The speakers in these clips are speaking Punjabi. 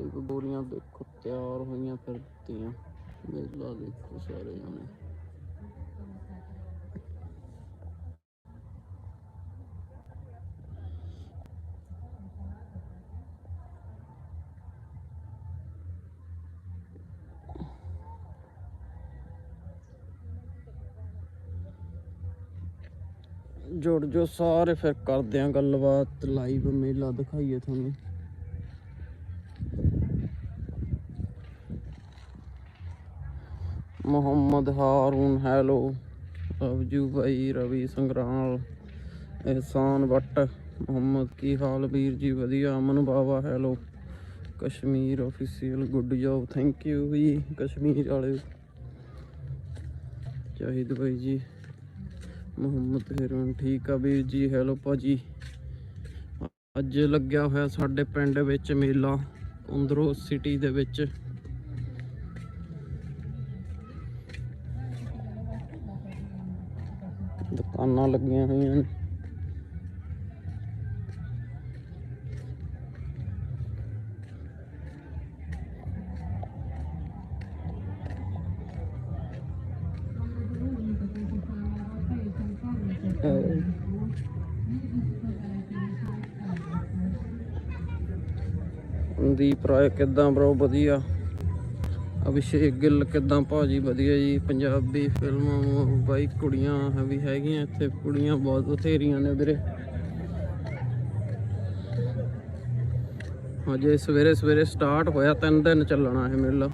ਲਾਈਵ ਗੋਲੀਆਂ ਦੇਖੋ, ਤਿਆਰ ਹੋਈਆਂ ਫਿਰਦੀਆਂ। ਮੇਲਾ ਦੇਖੋ ਸਾਰੇ ਜਣੇ। ਜੁੜ ਜੋ ਸਾਰੇ, ਫਿਰ ਕਰਦੇ ਆ ਗੱਲਬਾਤ ਲਾਈਵ ਮੇਲਾ ਦਿਖਾਈਏ ਤੁਹਾਨੂੰ। ਮੁਹੰਮਦ ਹਾਰੂਨ ਹੈਲੋ। ਅਬਜੂ ਭਾਈ ਰਵੀ ਸੰਗਰਾਲ, ਇਹਸਾਨ ਵੱਟ ਮੁਹੰਮਦ, ਕੀ ਹਾਲ ਵੀਰ ਜੀ? ਵਧੀਆ, Aman Bawa hello. Kashmir official good job thank you ਜੀ ਕਸ਼ਮੀਰ ਵਾਲੇ। ਚਾਹੀਦ ਭਾਈ ਜੀ। ਮੁਹੰਮਦ ਹਿਰਨ ਠੀਕ ਆ ਵੀਰ ਜੀ? ਹੈਲੋ ਭਾਜੀ। ਅੱਜ ਲੱਗਿਆ ਹੋਇਆ ਸਾਡੇ ਪਿੰਡ ਵਿੱਚ ਮੇਲਾ ਕੁੰਦਰੋ ਸਿਟੀ ਦੇ ਵਿੱਚ। ਦੁਕਾਨਾਂ ਲੱਗੀਆਂ ਹੋਈਆਂ ਨੇ। ਅਹ ਰਾਏ ਕਿੱਦਾਂ ਬ్రో ਵਧੀਆ। ਅਭਿਸ਼ੇਕ ਗਿੱਲ ਕਿੱਦਾਂ ਭਾਜੀ? ਵਧੀਆ ਜੀ। ਪੰਜਾਬੀ ਫਿਲਮਾਂ ਬਾਈ ਕੁੜੀਆਂ ਵੀ ਹੈਗੀਆਂ ਇੱਥੇ। ਕੁੜੀਆਂ ਬਹੁਤ ਬਥੇਰੀਆਂ ਨੇ ਵੀਰੇ। ਹਜੇ ਸਵੇਰੇ ਸਵੇਰੇ ਸਟਾਰਟ ਹੋਇਆ। ਤਿੰਨ ਦਿਨ ਚੱਲਣਾ ਇਹ ਮੇਲਾ।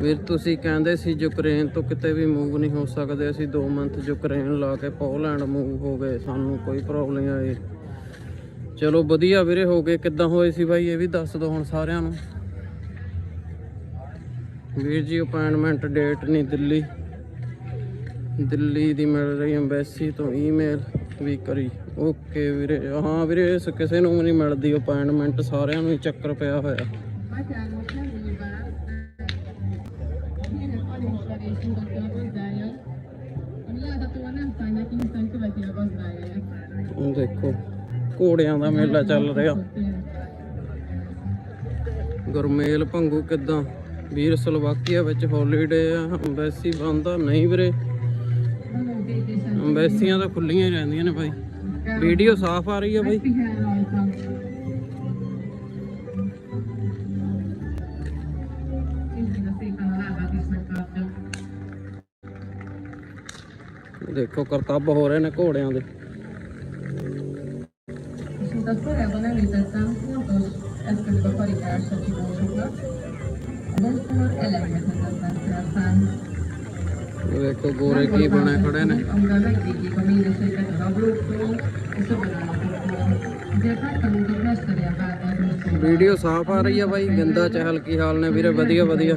ਵੀਰ, ਤੁਸੀਂ ਕਹਿੰਦੇ ਸੀ ਯੂਕਰੇਨ ਤੋਂ ਕਿਤੇ ਵੀ ਮੂਵ ਨਹੀਂ ਹੋ ਸਕਦੇ। ਅਸੀਂ 2 ਮੰਥ ਯੂਕਰੇਨ ਲਾ ਕੇ ਪੋਲੈਂਡ ਮੂਵ ਹੋ ਗਏ। ਸਾਨੂੰ ਕੋਈ ਪ੍ਰੋਬਲਮ ਨਹੀਂ ਆਈ। ਚਲੋ ਵਧੀਆ ਵੀਰੇ, ਹੋ ਗਏ। ਕਿੱਦਾਂ ਹੋਏ ਸੀ ਬਾਈ? ਇਹ ਵੀ ਦੱਸ ਦਿਓ ਹੁਣ ਸਾਰਿਆਂ ਨੂੰ। ਵੀਰ ਜੀ ਅਪਾਇੰਟਮੈਂਟ ਡੇਟ ਨਹੀਂ ਦਿੱਲੀ। ਦਿੱਲੀ ਦੀ ਮਿਲ ਰਹੀ ਐਮਬੈਸੀ ਤੋਂ ਈਮੇਲ ਵੀ ਕਰੀ। ਓਕੇ ਵੀਰੇ, ਹਾਂ ਵੀਰੇ, ਇਸ ਕਿਸੇ ਨੂੰ ਵੀ ਨਹੀਂ ਮਿਲਦੀ ਅਪਾਇੰਟਮੈਂਟ ਸਾਰਿਆਂ ਨੂੰ ਹੀ ਚੱਕਰ ਪਿਆ ਹੋਇਆ। ਦੇਖੋ, ਘੋੜਿਆਂ ਦਾ ਮੇਲਾ ਚੱਲ ਰਿਹਾ। ਗੁਰਮੇਲ ਭੰਗੂ ਕਿਦਾਂ? ਵੀਰ ਸਲੋਵਾਕੀਆ ਵਿੱਚ ਹੌਲੀਡੇ ਆ ਅੰਬੈਸੀ ਬੰਦਾ ਨਹੀਂ ਵੀਰੇ ਅੰਬੈਸੀਆਂ ਤਾਂ ਖੁੱਲੀਆਂ ਹੀ ਰਹਿੰਦੀਆਂ ਨੇ ਭਾਈ ਵੀਡੀਓ ਸਾਫ਼ ਆ ਰਹੀ ਆ ਭਾਈ ਦੇਖੋ ਕਰਤੱਬ ਹੋ ਰਹੇ ਨੇ ਘੋੜਿਆਂ ਦੇ ਦੱਸੋ ਰਹਿ ਬਣਾ ਲਈ ਦੱਸਾਂ ਫੋਟੋਸ ਐਸ ਕਰਕੇ ਪਰਿਵਾਰ ਸਾਥੀ ਬੋਲ ਸਕਦਾ ਵੇਖੋ ਗੋਰੇ ਕੀ ਬਣੇ ਖੜੇ ਨੇ ਵੀਡੀਓ ਸਾਫ਼ ਆ ਰਹੀ ਆ ਬਾਈ ਗੰਦਾ ਚਹਿਲ ਕੀ ਹਾਲ ਨੇ ਵੀਰੇ ਵਧੀਆ ਵਧੀਆ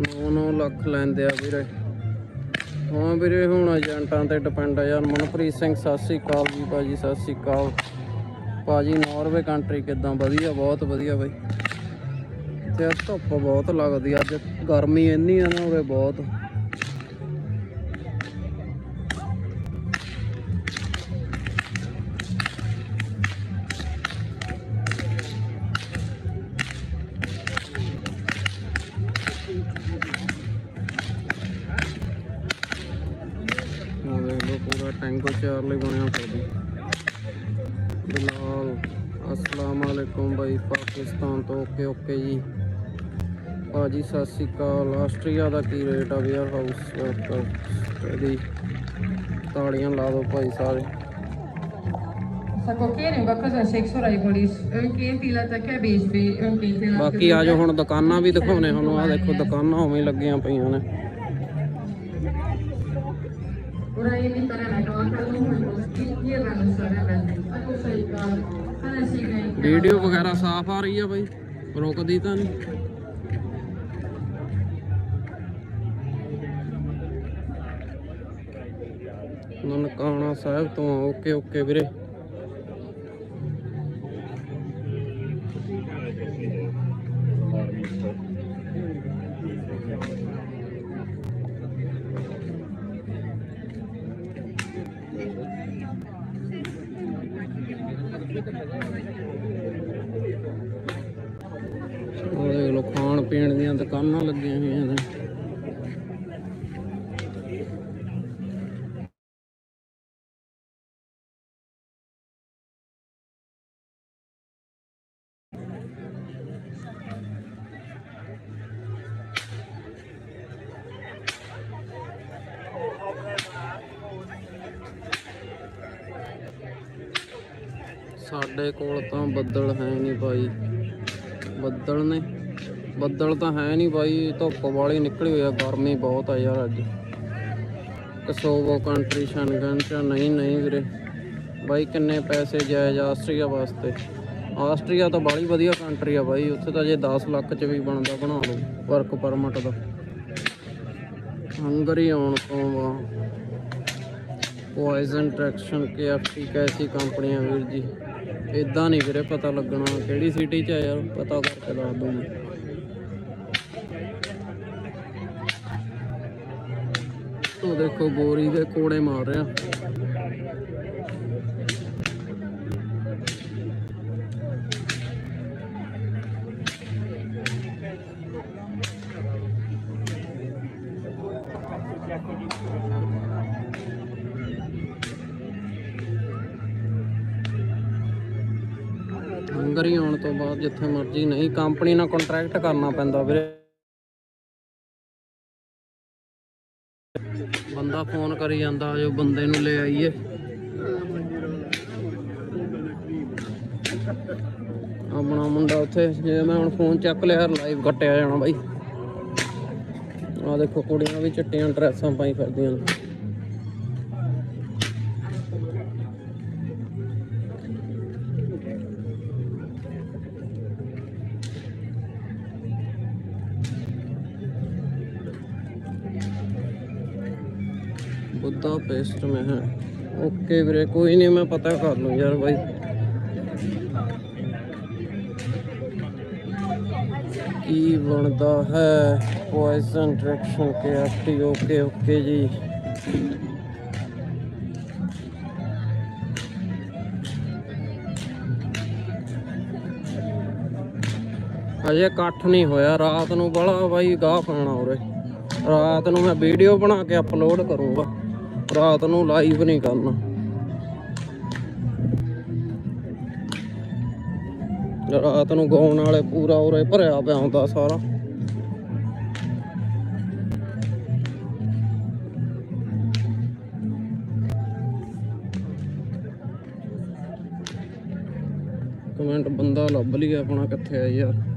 9-9 ਲੱਖ ਲੈਂਦੇ ਆ ਵੀਰੇ। ਹਾਂ ਵੀਰੇ, ਹੁਣ ਏਜੰਟਾਂ ਤੇ ਡਿਪੈਂਡ ਆ ਯਾਰ। ਮਨਪ੍ਰੀਤ ਸਿੰਘ, ਸਤਿ ਸ੍ਰੀ ਅਕਾਲ ਜੀ ਭਾਜੀ, ਸਤਿ ਸ੍ਰੀ ਅਕਾਲ। ਭਾਜੀ ਨਾਰਵੇ ਕੰਟਰੀ ਕਿਦਾਂ? ਵਧੀਆ, ਬਹੁਤ ਵਧੀਆ ਬਾਈ। ਤੇ ਧੁੱਪ ਬਹੁਤ ਲੱਗਦੀ ਅੱਜ ਗਰਮੀ ਇੰਨੀ ਆ ਨਾ ਉਰੇ, ਬਹੁਤ। ਟੈਂਗੋ ਚਾਰ ਲਈ ਬਣਿਆ ਭਾਜੀ ਬਿਲਾਲ ਅਸਲਾਮ ਵਾਲੇਕੁਮ ਬਾਈ ਪਾਕਿਸਤਾਨ ਤੋਂ। ਓਕੇ ਓਕੇ ਜੀ। ਭਾਜੀ ਸਤਿ ਸ਼੍ਰੀ ਅਕਾਲ। ਆਸਟਰੀਆ ਦਾ ਕੀ ਰੇਟ ਆ ਵੇਅਰ ਹਾਊਸ ਵਰਕਰ ਇਹਦੀ ਤਾੜੀਆਂ ਲਾ ਦਿਓ ਭਾਈ ਸਾਰੇ. ਬਾਕੀ ਆ ਜਾਓ ਹੁਣ ਦੁਕਾਨਾਂ ਵੀ ਦਿਖਾਉਣੇ ਤੁਹਾਨੂੰ ਆ ਦੇਖੋ ਦੁਕਾਨਾਂ ਉਵੇਂ ਲੱਗੀਆਂ ਪਈਆਂ ਨੇ। உரையின் தரலகாக்கலும் முஸ்கிய ரனசரலதி அனுசைகால் அனசிகை ਵੀਡੀਓ ਵਗੈਰਾ ਸਾਫ਼ ਆ ਰਹੀ ਆ ਬਾਈ ਰੁਕਦੀ ਤਾਂ ਨਹੀਂ ਨਨਕਾਣਾ ਸਾਹਿਬ ਤੋਂ ਓਕੇ ਓਕੇ ਵੀਰੇ ਉਹ ਦੇਖ ਲਓ ਖਾਣ ਪੀਣ ਦੀਆਂ ਦੁਕਾਨਾਂ ਲੱਗੀਆਂ ਹੋਈਆਂ ਨੇ ਸਾਡੇ ਕੋਲ ਤਾਂ ਬੱਦਲ ਹੈ ਨਹੀਂ ਭਾਈ ਬੱਦਲ ਨੇ, ਬੱਦਲ ਤਾਂ ਹੈ ਨਹੀਂ ਬਾਈ, ਧੁੱਪ ਵਾਲੀ ਨਿਕਲੀ ਹੋਈ ਆ, ਗਰਮੀ ਬਹੁਤ ਆ ਯਾਰ ਅੱਜ। ਕਸੋਵੋ ਕੰਟਰੀ ਸ਼ਨਗਨ ਚ ਨਹੀਂ ਨਹੀਂ ਵੀਰੇ। ਬਾਈ ਕਿੰਨੇ ਪੈਸੇ ਜਾਇਜ਼ ਆਸਟਰੀਆ ਵਾਸਤੇ। ਆਸਟਰੀਆ ਤਾਂ ਬਾਲੀ ਵਧੀਆ ਕੰਟਰੀ ਆ ਬਾਈ। ਉੱਥੇ ਤਾਂ ਜੇ 10 ਲੱਖ ਚ ਵੀ ਬਣਦਾ, ਬਣਾ ਲਓ ਵਰਕ ਪਰਮਿਟ ਦਾ। ਹੰਗਰੀ ਆਉਣ ਤੋਂ ਬਾਅਦ। ਪੋਇਜ਼ਨ, ਟ੍ਰੈਕਸ਼ਨ ਕੇਐਫਟੀ ਕੈਸੀ ਕੰਪਨੀਆਂ ਵੀਰ ਜੀ। ਇਦਾਂ ਨਹੀਂ ਵੀਰੇ ਪਤਾ ਲੱਗਣਾ ਕਿਹੜੀ ਸਿਟੀ ਚ ਆ ਯਾਰ, ਪਤਾ ਕਰਕੇ ਦੱਸ ਦੂੰ ਮੈਂ। ਉਹ ਦੇਖੋ ਗੋਰੀ ਦੇ ਕੋੜੇ ਮਾਰ ਰਿਹਾ। ਆਉਣ ਜਿੱਥੇ ਮਰਜ਼ੀ ਨਹੀਂ, ਕੰਪਨੀ ਨਾਲ ਕੰਟਰੈਕਟ ਕਰਨਾ ਪੈਂਦਾ ਵੀਰੇ। ਬੰਦਾ ਫੋਨ ਕਰੀ ਜਾਂਦਾ, ਜੋ ਬੰਦੇ ਨੂੰ ਲੈ ਆਈਏ। ਆਪਣਾ ਮੁੰਡਾ ਉੱਥੇ, ਜੇ ਮੈਂ ਹੁਣ ਫੋਨ ਚੱਕ ਲਿਆ ਲਾਈਵ ਕੱਟਿਆ ਜਾਣਾ ਬਾਈ। ਆ ਦੇਖੋ ਕੁੜੀਆਂ ਵੀ ਚਿੱਟੀਆਂ ਡਰੈਸਾਂ ਪਾਈ ਫਿਰਦੀਆਂ ਨੇ। ਬੁੱਧਾ ਹੈ। ਓਕੇ ਵੀਰੇ, ਕੋਈ ਨਹੀਂ ਮੈਂ ਪਤਾ ਕਰ ਲੂੰ ਯਾਰ ਬਾਈ। ਕੀ ਬਣਦਾ ਹੈ? ਪੋਇਜ਼ਨ ਡਾਇਰੈਕਸ਼ਨ ਕੇ ਐਫਟੀ ਓਕੇ ਓਕੇ ਜੀ। ਅਜੇ ਇਕੱਠ ਨਹੀਂ ਹੋਇਆ, ਰਾਤ ਨੂੰ ਬੜਾ ਬਾਈ ਗਾਹ ਪਾਣਾ ਉਰੇ। ਰਾਤ ਨੂੰ ਮੈਂ ਵੀਡੀਓ ਬਣਾ ਕੇ ਅਪਲੋਡ ਕਰੂੰਗਾ। ਰਾਤ ਨੂੰ ਲਾਈਵ ਨਹੀਂ ਕਰਨਾ। ਰਾਤ ਨੂੰ ਗਾਉਣ ਵਾਲੇ ਪੂਰਾ ਉਰੇ ਭਰਿਆ ਪਿਆ ਹੁੰਦਾ ਸਾਰਾ। ਕਮੈਂਟ ਬੰਦਾ ਲੱਭ ਲਿਆ ਆਪਣਾ ਕਿੱਥੇ ਆ ਯਾਰ।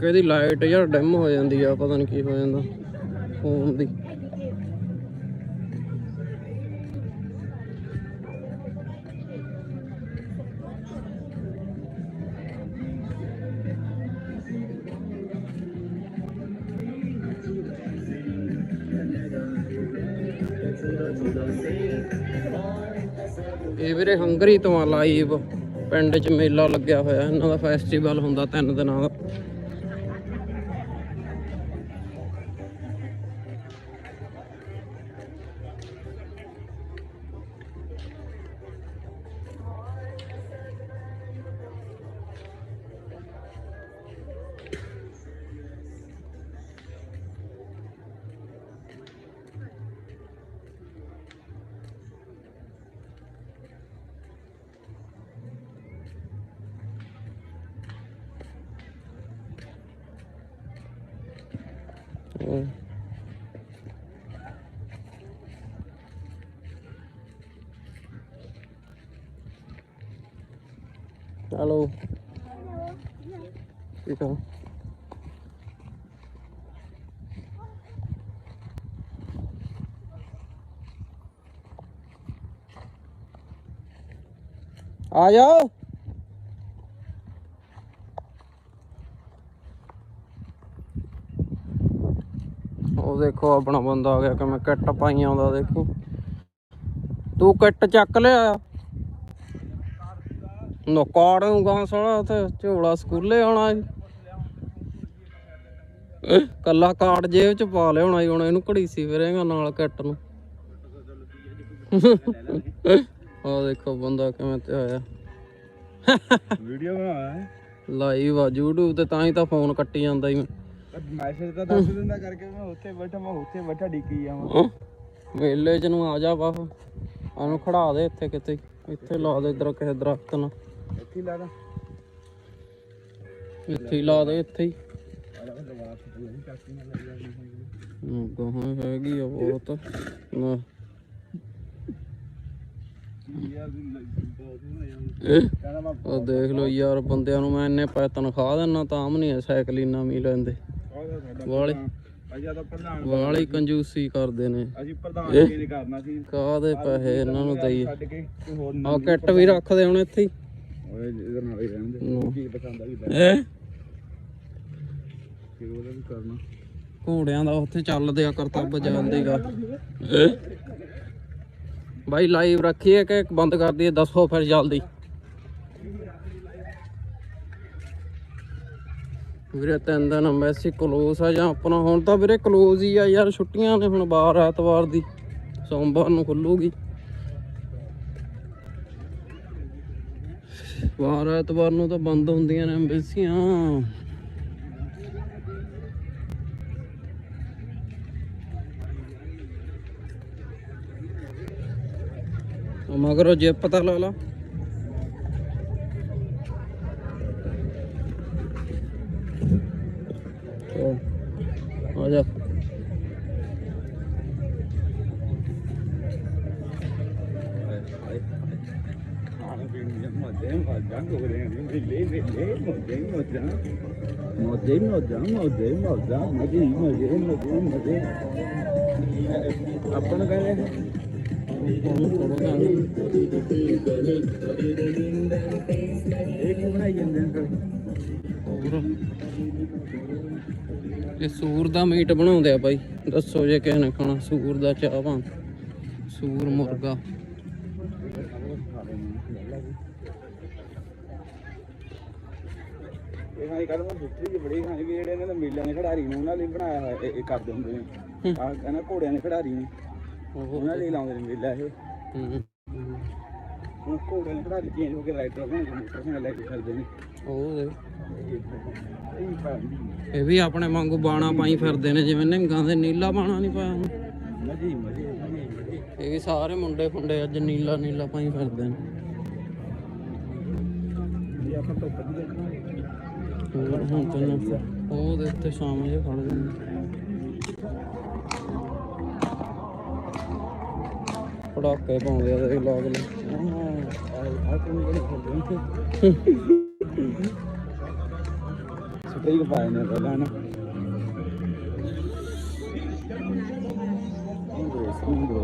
ਕਹਿੰਦੀ ਲਾਈਟ ਯਾਰ ਡਿਮ ਹੋ ਜਾਂਦੀ ਆ, ਪਤਾ ਨਹੀਂ ਕੀ ਹੋ ਜਾਂਦਾ ਫੋਨ ਦੀ। ਇਹ ਵੀਰੇ ਹੰਗਰੀ ਤੋਂ ਆ ਲਾਈਵ ਪਿੰਡ 'ਚ ਮੇਲਾ ਲੱਗਿਆ ਹੋਇਆ, ਇਹਨਾਂ ਦਾ ਫੈਸਟੀਵਲ ਹੁੰਦਾ ਤਿੰਨ ਦਿਨਾਂ ਦਾ। ਹੋਰ। ਹੈਲੋ ਠੀਕ ਆ ਆ ਜਾਓ ਉਹ ਦੇਖੋ ਆਪਣਾ ਬੰਦਾ ਆ ਗਿਆ ਕਿਵੇਂ ਕਿੱਟ ਪਾਈਆਂ ਉਹਦਾ ਦੇਖੀ। ਤੂੰ ਕਿੱਟ ਚੱਕ ਲਿਆ। ਨੋਕਾੜ ਨੂੰ ਗਾਂ ਸਾਲਾ ਤੇ ਝੋਲਾ ਸਕੂਲੇ ਆਉਣਾ ਸੀ। ਕੱਲਾ ਕਾਰਡ ਜੇਬ ਚ ਪਾ ਲਿਆਉਣਾ ਸੀ ਹੁਣ ਇਹਨੂੰ ਘੜੀ ਸੀ ਫਿਰੇਗਾ ਨਾਲ ਕਿੱਟ ਨੂੰ। ਆ ਦੇਖੋ ਬੰਦਾ ਕਿਵੇਂ ਤੇ ਆਇਆ। ਵੀਡੀਓ ਬਣਾਇਆ। ਲਾਈਵ ਆ YouTube ਤੇ ਤਾਂ ਹੀ ਤਾਂ ਫੋਨ ਕੱਟੀ ਜਾਂਦਾ ਹੀ ਮੈਸੇਜ ਤਾਂ ਦੱਸ ਦਿੰਦਾ ਕਰਕੇ ਮੈਂ ਉੱਥੇ ਬੈਠਾ ਮੈਂ ਉੱਥੇ ਬੈਠਾ ਡਿੱਕੀ ਜਾਵਾਂ ਮੈਂ। ਮੇਲੇ ਚ ਨੂੰ ਆ ਜਾ ਬਾਹ ਆਨੂੰ ਖੜਾ ਦੇ ਇੱਥੇ ਕਿਤੇ। ਇੱਥੇ ਲਾ ਦੇ ਇਧਰ ਕਿਸੇ ਦਰਖਤ ਨਾਲ ਇੱਥੇ ਹੀ ਲਾ ਦਾਂ ਇੱਥੇ ਹੀ ਲਾ ਦੇ ਇੱਥੇ ਹੀ। ਅਲਾ ਦਵਾ ਫੁੱਟ ਗਈ ਚਾਕੀ ਨਾਲ ਲੱਗ ਜਾਂਦੀ ਗਾਹਾਂ ਹੈਗੀ ਆ ਬਹੁਤ ਨਾ ਯਾਰ ਵੀ ਬਹੁਤ। ਨਾ। ਇਹ? ਕਹਿੰਦਾ ਮੈਂ ਉਹ ਦੇਖ ਲਓ ਯਾਰ ਬੰਦਿਆਂ ਨੂੰ ਮੈਂ ਇੰਨੇ ਪੈਸੇ ਤਨਖਾਹ ਦਿੰਨਾ ਤਾਂ ਵੀ ਨਹੀਂ ਸਾਈਕਲ ਹੀ ਨਵੀਂ ਲੈਂਦੇ। ਸਾਡਾ ਵਾਲੇ ਅਜਾ ਤਾਂ ਪ੍ਰਧਾਨ ਵਾਲੀ ਕੰਜੂਸੀ ਕਰਦੇ ਨੇ। ਅਸੀਂ ਪ੍ਰਧਾਨ ਜੀ ਨੇ ਕਰਨਾ ਸੀ। ਕਾਹਦੇ ਪੈਸੇ ਇਹਨਾਂ ਨੂੰ ਦਈ ਆ ਕਿੱਟ ਵੀ ਰੱਖਦੇ ਹੁਣ ਇੱਥੇ ਹੀ? ਓਏ ਇਹਦੇ ਨਾਲ ਹੀ ਰਹਿੰਦੇ। ਹੂੰ। ਕੀ ਪਸੰਦ ਆ ਵੀ ਲੈ ਹੈਂ? ਫਿਰ ਉਹਦਾ ਵੀ ਕਰਨਾ। ਘੋੜਿਆਂ ਦਾ ਉੱਥੇ ਚੱਲਦੇ ਆ ਕਰਤੱਬ ਜਾਂਦੇਗਾ ਬਾਈ ਲਾਈਵ ਰੱਖੀਏ ਕਿ ਬੰਦ ਕਰ ਦਈਏ ਦੱਸੋ ਫਿਰ ਜਲਦੀ। ਵੀਰੇ ਤਿੰਨ ਦਿਨ ਮੈਸੀ ਕਲੋਜ਼ ਆ ਜਾਂ ਆਪਣਾ, ਹੁਣ ਤਾਂ ਵੀਰੇ ਕਲੋਜ਼ ਹੀ ਆ ਯਾਰ, ਛੁੱਟੀਆਂ ਨੇ ਹੁਣ ਬਾਰ ਐਤਵਾਰ ਦੀ, ਸੋਮਵਾਰ ਨੂੰ ਖੁੱਲੂਗੀ। ਬਾਰ ਐਤਵਾਰ ਨੂੰ ਤਾਂ ਬੰਦ ਹੁੰਦੀਆਂ ਨੇ ਐਮਬੈਸੀਆਂ। ਮਗਰੋਂ ਜੇ ਪਤਾ ਲਾ ਲਾ ਚਲੋ, ਆ ਜਾ ਖਾਣ ਪੀਣ ਦੀਆਂ ਮੌਜਾਂ ਹੀ ਮੌਜਾਂ ਹੋ ਰਹੀਆਂ ਨੇ ਮੇਲੇ ਮੇਲੇ ਮੌਜਾਂ ਹੀ ਮੌਜਾਂ ਮੌਜਾਂ ਹੀ ਮੌਜਾਂ ਮਜ਼ੇ ਮਜ਼ੇ ਮਜ਼ੇ ਹੀ ਕਹਿੰਦੇ ਇਹ ਸੂਰ ਦਾ ਮੀਟ ਬਣਾਉਂਦੇ ਆ ਬਾਈ। ਦੱਸੋ ਜੇ ਕਿਸੇ ਨੇ ਖਾਣਾ, ਸੂਰ ਦਾ ਚਾਹਵਾਂ ਸੂਰ ਮੁਰਗਾ। ਖਾਈ ਕੱਲ ਮੈਂ ਹਿਸਟਰੀ ਚ ਬੜੀ ਵੀ ਜਿਹੜੇ ਇਹਨਾਂ ਦੇ ਮੇਲਿਆਂ ਦੇ ਖਿਡਾਰੀ ਨੇ ਉਹਨਾਂ ਲਈ ਬਣਾਇਆ ਹੋਇਆ ਇਹ- ਇਹ ਕਰਦੇ ਹੁੰਦੇ ਨੇ। ਆ ਕਹਿੰਦਾ ਘੋੜਿਆਂ ਦੇ ਖਿਡਾਰੀ ਨੇ। ਉਹ ਉਹਨਾਂ ਲਈ ਲਾਉਂਦੇ ਨੇ ਮੇਲਾ ਇਹ। ਹੂੰ। ਹੁਣ ਘੋੜਿਆਂ ਦੇ ਖਿਡਾਰੀ ਚੇਂਜ ਹੋ ਕੇ ਰਾਈਡਰ ਬਣ ਕੇ ਮੋਟਰਸਾਈਕਲ ਲੈ ਕੇ ਫਿਰਦੇ ਨੇ। ਉਹ ਦੇ ਇਹ ਵੀ ਆਪਣੇ ਵਾਂਗੂ ਬਾਣਾ ਪਾਈ ਫਿਰਦੇ ਨੇ ਜਿਵੇਂ ਨਿੰਗਾਂ ਦੇ ਨੀਲਾ ਬਾਣਾ ਨਹੀਂ ਪਾਇਆ ਹੁਣ। ਮਜ਼ੇ ਇਹ ਵੀ ਸਾਰੇ ਮੁੰਡੇ ਫੁੰਡੇ ਅੱਜ ਨੀਲਾ ਨੀਲਾ ਪਾਈ ਫਿਰਦੇ ਨੇ। ਇਹ ਆਪਾਂ ਧੁੱਪ ਦੀ ਦੇਖਣਾ ਹੋਰ ਹੁਣ ਤੈਨੂੰ ਉਹ ਦੇ ਉੱਤੇ ਸ਼ਾਮ ਜੇ ਖੜ ਜਾਂਦੇ ਪੜਾਕੇ ਪਾਉਂਦੇ ਆ ਦੇਖ ਲਾ ਅਗਲੇ। ਸਟ੍ਰੀਕ ਪਾਏ ਨੇ ਪਹਿਲਾਂ ਨਾ। ਇੰਗਲਿਸ਼ ਇੰਗਲਿਸ਼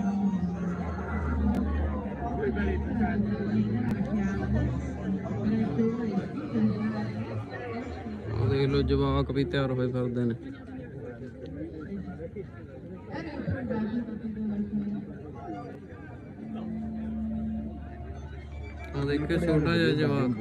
ਆ ਜਵਾਕ ਵੀ ਤਿਆਰ ਹੋਏ ਫਿਰਦੇ ਨੇ। ਆ ਦੇਖੋ ਛੋਟਾ ਜਿਹਾ ਜਵਾਕ।